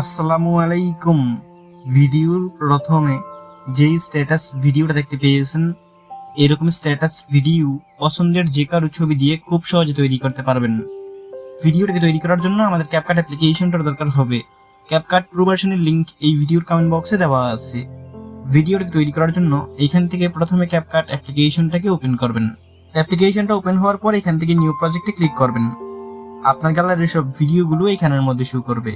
আসসালামু আলাইকুম। ভিডিওর প্রথমে যেই স্ট্যাটাস ভিডিওটা দেখতে পেয়েছেন, এরকম স্ট্যাটাস ভিডিও পছন্দের যে কারও ছবি দিয়ে খুব সহজে তৈরি করতে পারবেন। ভিডিওটাকে তৈরি করার জন্য আমাদের ক্যাপকাট অ্যাপ্লিকেশনটার দরকার হবে। ক্যাপকাট প্রো ভার্সনের লিঙ্ক এই ভিডিওর কমেন্ট বক্সে দেওয়া আছে। ভিডিওটাকে তৈরি করার জন্য এইখান থেকে প্রথমে ক্যাপকাট অ্যাপ্লিকেশনটাকে ওপেন করবেন। অ্যাপ্লিকেশনটা ওপেন হওয়ার পর এখান থেকে নিউ প্রজেক্টে ক্লিক করবেন। আপনার গ্যালারির সব ভিডিওগুলো এখানের মধ্যে শো করবে।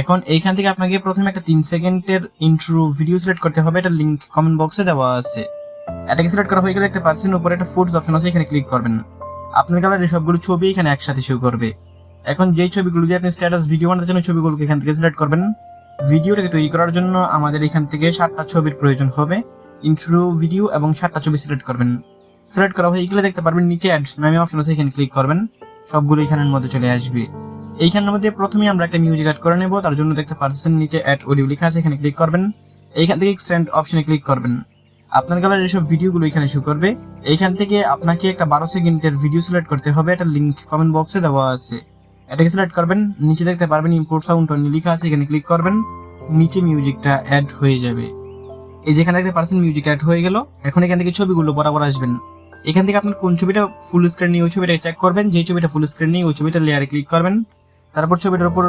এখন এইখান থেকে আপনাকে প্রথমে একটা তিন সেকেন্ডের ইন্ট্রো ভিডিও সিলেক্ট করতে হবে। এটা লিঙ্ক কমেন্ট বক্সে দেওয়া আছে। এটাকে সিলেক্ট করা হয়ে গেলে একটা পাচ্ছেন উপরে একটা ফুডস অপশন আছে, এখানে ক্লিক করবেন। আপনার গ্যালারির সবগুলো ছবি এখানে একসাথে শো করবে। এখন যেই ছবিগুলো দিয়ে আপনি স্ট্যাটাস ভিডিও বানাতে চান ছবিগুলোকে এখান থেকে সিলেক্ট করবেন। ভিডিওটাকে তৈরি করার জন্য আমাদের এখান থেকে সাতটা ছবির প্রয়োজন হবে। ইন্ট্রো ভিডিও এবং সাতটা ছবি সিলেক্ট করবেন। সিলেক্ট করা হয়ে গেলে দেখতে পারবেন নিচে অ্যাড নামে অপশন আছে, এখানে ক্লিক করবেন। সবগুলো এখানের মধ্যে চলে আসবে। এইখানের মধ্যে প্রথমে আমরা একটা মিউজিক অ্যাড করে নেব, তার জন্য দেখতে পাচ্ছেন নিচে অ্যাড অডিও লেখা আছে, এখানে ক্লিক করবেন। এইখান থেকে এক্সটেন্ড অপশনে ক্লিক করবেন। আপনার গ্যালারির সব ভিডিওগুলো এখানে শো করবে, এইখান থেকে আপনাকে একটা বারো সেকেন্ডের ভিডিও সিলেক্ট করতে হবে, একটা লিঙ্ক কমেন্ট বক্সে দেওয়া আছে। এটাকে সিলেক্ট করবেন, নিচে দেখতে পারবেন ইম্পোর্ট সাউন্ড অনলি লেখা আছে, এখানে ক্লিক করবেন, নিচে মিউজিকটা অ্যাড হয়ে যাবে। এই যেখানে দেখতে পারছেন মিউজিক অ্যাড হয়ে গেল, এখন এখান থেকে ছবিগুলো বরাবর আসবেন। এখান থেকে আপনার কোন ছবিটা ফুল স্ক্রিন নিয়ে ওই ছবিটা চেক করবেন যে ছবিটা ফুল স্ক্রিন নিয়ে ওই ছবিটা লেয়ারে ক্লিক করবেন। তারপর ছবিটার উপর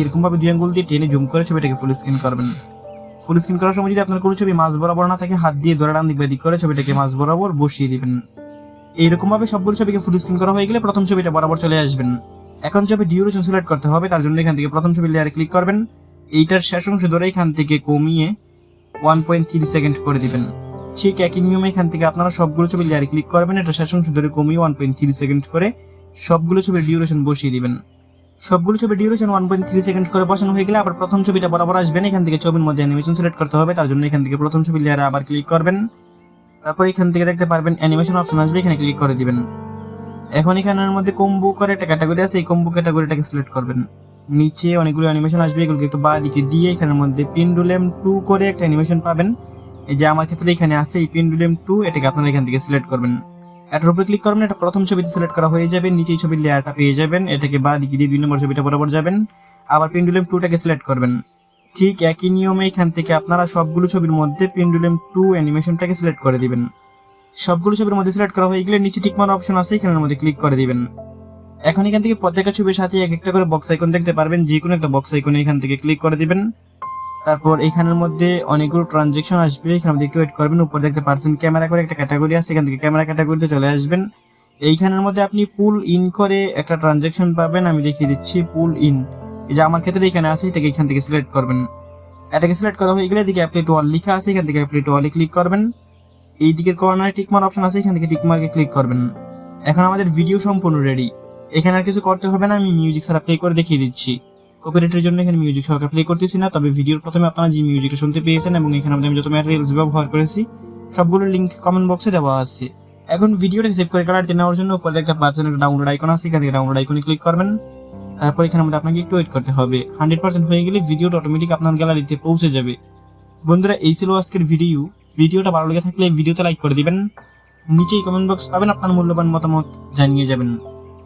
এরকম ভাবে দুই আঙ্গুল দিয়ে টেনে জুম করে ছবিটাকে ফুল স্ক্রিন করবেন। ফুল স্ক্রিন করার সময় যদি আপনার কোনো ছবি মাঝ বরাবর না থাকে, হাত দিয়ে ধরে ডান দিক দিক করে ছবিটাকে মাঝ বরাবর বসিয়ে দিবেন। এইরকমভাবে সবগুলো ছবিকে ফুল স্ক্রিন করা হয়ে গেলে প্রথম ছবিটা বরাবর চলে আসবেন। এখন ছবি ডিউরেশন সিলেক্ট করতে হবে, তার জন্য এখান থেকে প্রথম ছবি লেয়ারে ক্লিক করবেন। এইটার শেষ অংশ ধরে এখান থেকে কমিয়ে ওয়ান পয়েন্ট থ্রি সেকেন্ড করে দিবেন। ঠিক একই নিয়মে এখান থেকে আপনারা সবগুলো ছবি লেয়ারে ক্লিক করবেন, এটা অংশ ধরে কমিয়ে ওয়ান পয়েন্ট থ্রি সেকেন্ড করে সবগুলো ছবির ডিউরেশন বসিয়ে দিবেন। সবগুলো ছবি duration one point three second করে বসানো হয়ে গেলে আবার প্রথম ছবিটা বরাবর আসবেন, এখান থেকে ছবির মধ্যে অ্যানিমেশন সিলেক্ট করতে হবে, তার জন্য এখান থেকে প্রথম ছবি লেয়ারে আবার ক্লিক করবেন। তারপর এখান থেকে দেখতে পারবেন অ্যানিমেশন অপশন আসবে, এখানে ক্লিক করে দিবেন। এখন এখানের মধ্যে কম্বু করে একটা ক্যাটাগরি আছে, এই কম্বু ক্যাটাগরিটাকে সিলেক্ট করবেন। নিচে অনেকগুলো অ্যানিমেশন আসবে, এগুলোকে একটু বা দিকে দিয়ে এখানের মধ্যে পিন্ডুলেম টু করে একটা অ্যানিমেশন পাবেন। এই যে আমার ক্ষেত্রে এখানে আছে এই টু এটাকে আপনারা এখান থেকে সিলেক্ট করবেন। এটার উপরে ক্লিক করবেন, এটা প্রথম ছবিতে সিলেক্ট করা হয়ে যাবে, নিচেই ছবির লেয়ারটা পেয়ে যাবেন, এটাকে বা দিকে দিয়ে দুই নম্বর ছবিটা বরাবর যাবেন, আবার পেন্ডুলেম টুটাকে সিলেক্ট করবেন। ঠিক একই নিয়মে এখান থেকে আপনারা সবগুলো ছবির মধ্যে পেন্ডুলেম টু অ্যানিমেশনটাকে সিলেক্ট করে দিবেন। সবগুলো ছবির মধ্যে সিলেক্ট করা হয়ে গেলে নিচে টিকমার অপশন আছে, এখানের মধ্যে ক্লিক করে দিবেন। এখন এখান থেকে প্রত্যেকটা ছবির সাথে এক একটা করে বক্স আইকন দেখতে পারবেন যে কোনো একটা বক্স আইকনে এখান থেকে ক্লিক করে দিবেন। তারপর এখানের মধ্যে অনেকগুলো ট্রানজেকশন আসবে। এখানে একটু ওয়েট করবেন, উপর দেখতে পারছেন ক্যামেরা করে একটা ক্যাটাগরি আছে, এখান থেকে ক্যামেরা ক্যাটাগরিতে চলে আসবেন। এইখানের মধ্যে আপনি পুল ইন করে একটা ট্রানজেকশন পাবেন, আমি দেখিয়ে দিচ্ছি পুল ইন এই যে আমার ক্ষেত্রে এখানে আছে, এটাকে এখান থেকে সিলেক্ট করবেন। এটাকে সিলেক্ট করা হয়ে গেলে এদিকে অ্যাপ্লি টু অল লেখা আছে, এখান থেকে অ্যাপ্লি টু অলে ক্লিক করবেন। এই দিকের কর্নারে টিকমার অপশন আছে, এখান থেকে টিকমার্কে ক্লিক করবেন। এখন আমাদের ভিডিও সম্পূর্ণ রেডি এখানে আর কিছু করতে হবে না, আমি মিউজিক ছাড়া প্লে করে দেখিয়ে দিচ্ছি। কপিরাইটের জন্য এখানে মিউজিক সহকারে প্লে করতেছি না। তবে ভিডিওর প্রথমে আপনারা যে মিউজিকটা শুনতে পেয়েছেন এবং এখানে আমি যত ম্যাটেরিয়ালস ব্যবহার করেছি, সবগুলোর লিঙ্ক কমেন্ট বক্সে দেওয়া আছে। এখন ভিডিওটা সেভ করে কালারটি নেওয়ার জন্য উপরে একটা পার্সেন্ট একটা ডাউনলোড আইকন আছে, এখান থেকে ডাউনলোড আইকনে ক্লিক করবেন। তারপর এখানে মধ্যে আপনাকে একটু ওয়েট করতে হবে। হান্ড্রেড পার্সেন্ট হয়ে গেলে ভিডিওটা অটোমেটিক আপনার গ্যালারিতে পৌঁছে যাবে। বন্ধুরা, এই ছিল আজকের ভিডিও ভিডিওটা ভালো লেগে থাকলে ভিডিওতে লাইক করে দিবেন। নিচেই কমেন্ট বক্স পাবেন, আপনার মূল্যবান মতামত জানিয়ে যাবেন।